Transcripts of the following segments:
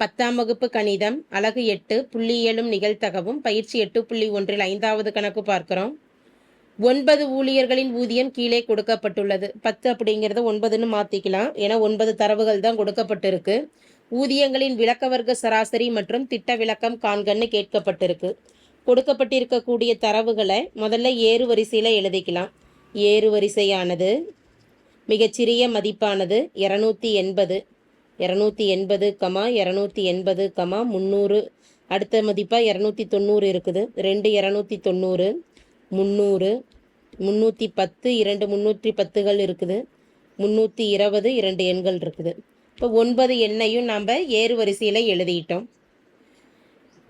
பத்தாம் வகுப்பு கணிதம் அலகு எட்டு புள்ளி ஏழும் நிகழ்த்தகவும் பயிற்சி எட்டு புள்ளி ஒன்றில் ஐந்தாவது கணக்கு பார்க்கிறோம். ஒன்பது ஊழியர்களின் ஊதியம் கீழே கொடுக்கப்பட்டுள்ளது. பத்து அப்படிங்கிறத ஒன்பதுன்னு மாற்றிக்கலாம் ஏன்னா ஒன்பது தரவுகள் தான் கொடுக்கப்பட்டிருக்கு. ஊதியங்களின் விளக்க வர்க்க சராசரி மற்றும் திட்ட விளக்கம் காண்கன்னு கேட்கப்பட்டிருக்கு. கொடுக்கப்பட்டிருக்கக்கூடிய தரவுகளை முதல்ல ஏறு வரிசையில் எழுதிக்கலாம். ஏறு வரிசையானது மிகச்சிறிய மதிப்பானது இரநூத்தி எண்பது. இரநூத்தி எண்பது கமா இரநூத்தி எண்பது கமா முந்நூறு அடுத்த மதிப்பாக இரநூத்தி தொண்ணூறு இருக்குது. ரெண்டு இரநூத்தி தொண்ணூறு முந்நூறு முந்நூற்றி பத்து இரண்டு முந்நூற்றி பத்துகள் இருக்குது. முந்நூற்றி இருபது இரண்டு எண்கள் இருக்குது. இப்போ ஒன்பது எண்ணையும் நாம் ஏறு வரிசையில் எழுதிட்டோம்.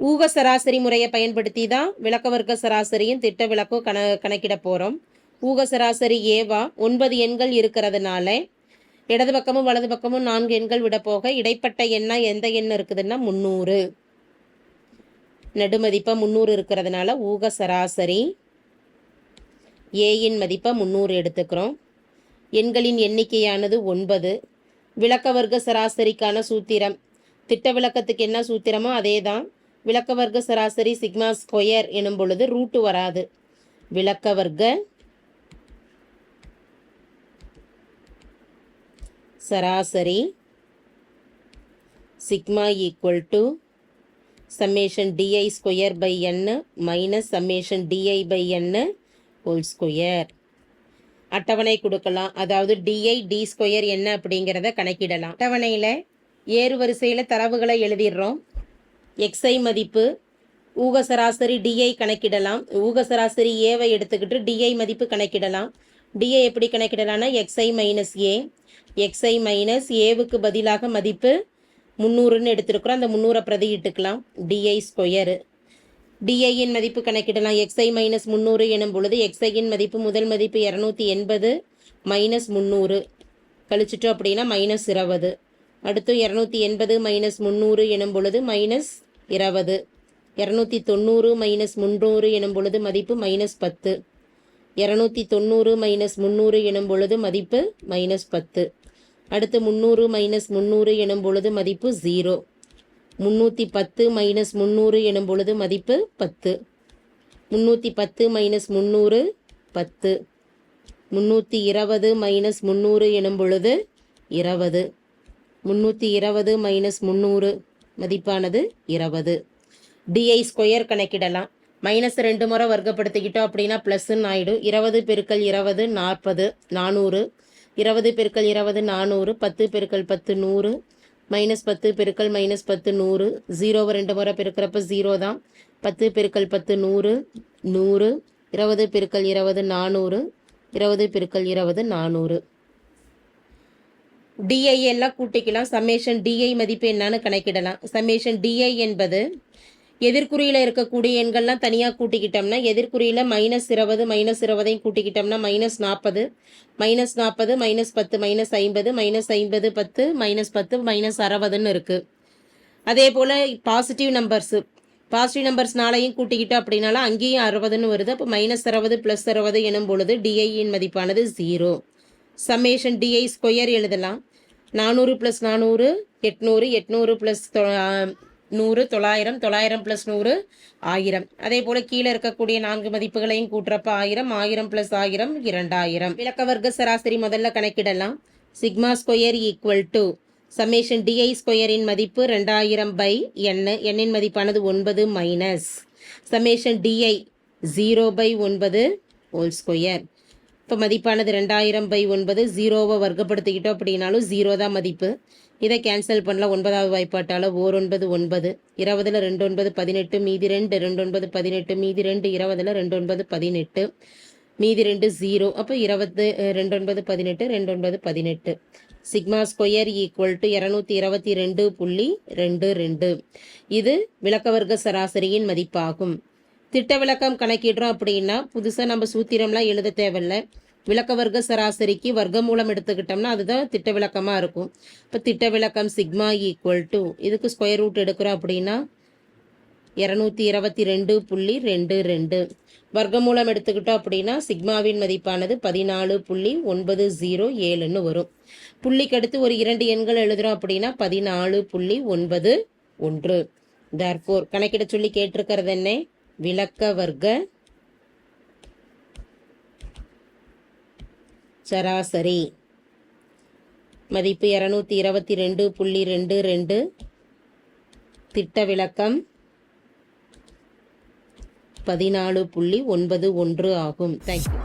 ஊக சராசரி முறையை பயன்படுத்தி தான் விளக்க வர்க்க சராசரியும் திட்ட விளக்கம் கண கணக்கிட போகிறோம் ஊக சராசரி ஏவா ஒன்பது எண்கள் இருக்கிறதுனால இடது பக்கமும் வலது பக்கமும் நான்கு எண்கள் விட போக இடைப்பட்ட எண்ணா எந்த எண் இருக்குதுன்னா முந்நூறு. நெடுமதிப்பா முந்நூறு இருக்கிறதுனால ஊக சராசரி. ஏயின் மதிப்பை முந்நூறு எடுத்துக்கிறோம். எண்களின் எண்ணிக்கையானது ஒன்பது. விளக்க வர்க்க சராசரிக்கான சூத்திரம். திட்ட விளக்கத்துக்கு என்ன சூத்திரமோ அதே தான் விளக்க வர்க்க சராசரி சிக்மா ஸ்கொயர் எனும் பொழுது ரூட்டு வராது. விளக்க வர்க்க சராசரி sigma equal to summation d i square by n minus summation d i by n whole square அட்டவணை கொடுக்கலாம். அதாவது டிஐ டி ஸ்கொயர் என்ன அப்படிங்கிறத கணக்கிடலாம். அட்டவணையில் ஏறு வரிசையில் தரவுகளை எழுதிடுறோம். எக்ஸை மதிப்பு ஊக சராசரி டிஐ கணக்கிடலாம். ஊக சராசரி ஏவை எடுத்துக்கிட்டு டிஐ மதிப்பு கணக்கிடலாம். டிஐ எப்படி கணக்கிடலாம்னா x i minus A x i minus ஏவுக்கு பதிலாக மதிப்பு முந்நூறுன்னு எடுத்துருக்குறோம். அந்த முந்நூறை பிரதியிட்டுக்கலாம். டிஐ ஸ்கொயரு டிஐயின் மதிப்பு கணக்கிடலாம். எக்ஸ்ஐ மைனஸ் முந்நூறு எனும் பொழுது எக்ஸ்ஐயின் மதிப்பு முதல் மதிப்பு இரநூத்தி எண்பது மைனஸ் முந்நூறு. கழிச்சிட்டோம் அப்படின்னா மைனஸ் இருபது. அடுத்து இரநூத்தி எண்பது மைனஸ் முந்நூறு எனும் பொழுது மைனஸ் இருபது. இரநூத்தி தொண்ணூறு மைனஸ் முந்நூறு எனும் பொழுது மதிப்பு மைனஸ் பத்து. இரநூத்தி தொண்ணூறு மைனஸ் முந்நூறு எனும் பொழுது மதிப்பு மைனஸ் பத்து. அடுத்து முந்நூறு மைனஸ் முந்நூறு எனும் பொழுது மதிப்பு ஜீரோ முந்நூற்றி பத்து மைனஸ் முந்நூறு எனும் பொழுது மதிப்பு பத்து. முந்நூற்றி பத்து மைனஸ் முந்நூறு பத்து. முந்நூற்றி இருபது மைனஸ் முந்நூறு எனும் பொழுது இருபது. முந்நூற்றி இருபது மைனஸ் முந்நூறு மதிப்பானது இருபது. டிஐ ஸ்கொயர் கணக்கிடலாம். மைனஸ் ரெண்டு முறை வர்க்கப்படுத்திக்கிட்டோம் அப்படின்னா ப்ளஸ்ன்னு ஆகிடும் இருபது பெருக்கல் இருபது நாற்பது நானூறு. இருபது பெருக்கல் இருபது நானூறு. பத்து பெருக்கல் பத்து நூறு. மைனஸ் பத்து பெருக்கல் மைனஸ் பத்து நூறு. ஜீரோவை ரெண்டு முறை பெருக்கிறப்ப ஜீரோ தான். பத்து பெருக்கல் பத்து நூறு. நூறு. இருபது பெருக்கல் இருபது நானூறு. இருபது பெருக்கல் இருபது நானூறு. டிஐ எல்லாம் கூட்டிக்கலாம். சம்மேஷன் டிஐ மதிப்பு என்னன்னு கணக்கிடலாம். சம்மேஷன் டிஐ என்பது எதிர்குறியில் இருக்கக்கூடிய எண்கள்லாம் தனியாக கூட்டிக்கிட்டோம்னா எதிர்குறியில் மைனஸ் இருபது மைனஸ் இருபதையும் கூட்டிக்கிட்டோம்னா மைனஸ் நாற்பது மைனஸ் நாற்பது மைனஸ் பத்து மைனஸ் ஐம்பது மைனஸ் ஐம்பது பத்து மைனஸ் பத்து மைனஸ் அறுபதுன்னு இருக்குது அதே போல் பாசிட்டிவ் நம்பர்ஸு பாசிட்டிவ் நம்பர்ஸ்னாலையும் கூட்டிக்கிட்டோம் அப்படின்னாலும் அங்கேயும் அறுபதுன்னு வருது. அப்போ மைனஸ் அறுபது ப்ளஸ் அறுபது எனும் பொழுது டிஐயின் மதிப்பானது ஜீரோ சம்மேஷன் டிஐ ஸ்கொயர் எழுதலாம். நானூறு ப்ளஸ் நானூறு எட்நூறு எட்நூறு ப்ளஸ் நூறு தொள்ளாயிரம் தொள்ளாயிரம் ப்ளஸ் நூறு ஆயிரம். அதே போல் கீழே இருக்கக்கூடிய நான்கு மதிப்புகளையும் கூட்டுறப்ப ஆயிரம் ஆயிரம் ப்ளஸ் ஆயிரம் இரண்டாயிரம். விளக்க வர்க்க சராசரி முதல்ல கணக்கிடலாம். Sigma square equal to summation d i ஸ்கொயரின் மதிப்பு ரெண்டாயிரம் பை எண்ணு எண்ணின் மதிப்பானது ஒன்பது minus summation d i zero by ஒன்பது ஹோல் ஸ்கொயர் இப்போ மதிப்பானது ரெண்டாயிரம் பை ஒன்பது ஜீரோவை வர்க்கப்படுத்திக்கிட்டோம் அப்படின்னாலும் ஜீரோ தான் மதிப்பு. இதை கேன்சல் பண்ணலாம் ஒன்பதாவது வாய்ப்பாட்டால் ஓர் ஒன்பது ஒன்பது இருபதில் ரெண்டு ஒன்பது பதினெட்டு மீதி ரெண்டு ரெண்டு ஒன்பது பதினெட்டு மீதி ரெண்டு இருபதில் ரெண்டு ஒன்பது பதினெட்டு மீதி ரெண்டு ஜீரோ அப்போ இருபது ரெண்டு ஒன்பது பதினெட்டு ரெண்டு ஒன்பது பதினெட்டு. சிக்மா ஸ்கொயர் ஈக்குவல் டு இரநூத்தி இருபத்தி ரெண்டு புள்ளி ரெண்டு ரெண்டு. இது விளக்கவர்க்க சராசரியின் மதிப்பாகும். திட்ட விளக்கம் கணக்கிடுறோம் அப்படின்னா புதுசாக நம்ம சூத்திரம்லாம் எழுத தேவையில்லை. விளக்க வர்க்க சராசரிக்கு வர்க்கமூலம் எடுத்துக்கிட்டோம்னா அதுதான் திட்ட விளக்கமாக இருக்கும். இப்போ திட்ட விளக்கம் சிக்மா ஈக்குவல் டு இதுக்கு ஸ்கொயர் ரூட் எடுக்கிறோம் அப்படின்னா இரநூத்தி இருபத்தி ரெண்டு புள்ளி ரெண்டு ரெண்டு. வர்க்கமூலம் எடுத்துக்கிட்டோம் அப்படின்னா சிக்மாவின் மதிப்பானது பதினாலு புள்ளி ஒன்பது ஜீரோ ஏழுன்னு வரும். புள்ளிக்கு அடுத்து ஒரு இரண்டு எண்கள் எழுதுகிறோம் அப்படின்னா பதினாலு புள்ளி ஒன்பது ஒன்று. தர்ஃபோர் கணக்கிட சொல்லி கேட்டிருக்கிறது என்ன? விளக்க வர்க்க சராசரி. மதிப்பு இரநூத்தி இருபத்தி ரெண்டு புள்ளி ரெண்டு ரெண்டு. திட்ட விளக்கம் பதினாலு புள்ளி ஒன்பது ஒன்று ஆகும். தேங்க்யூ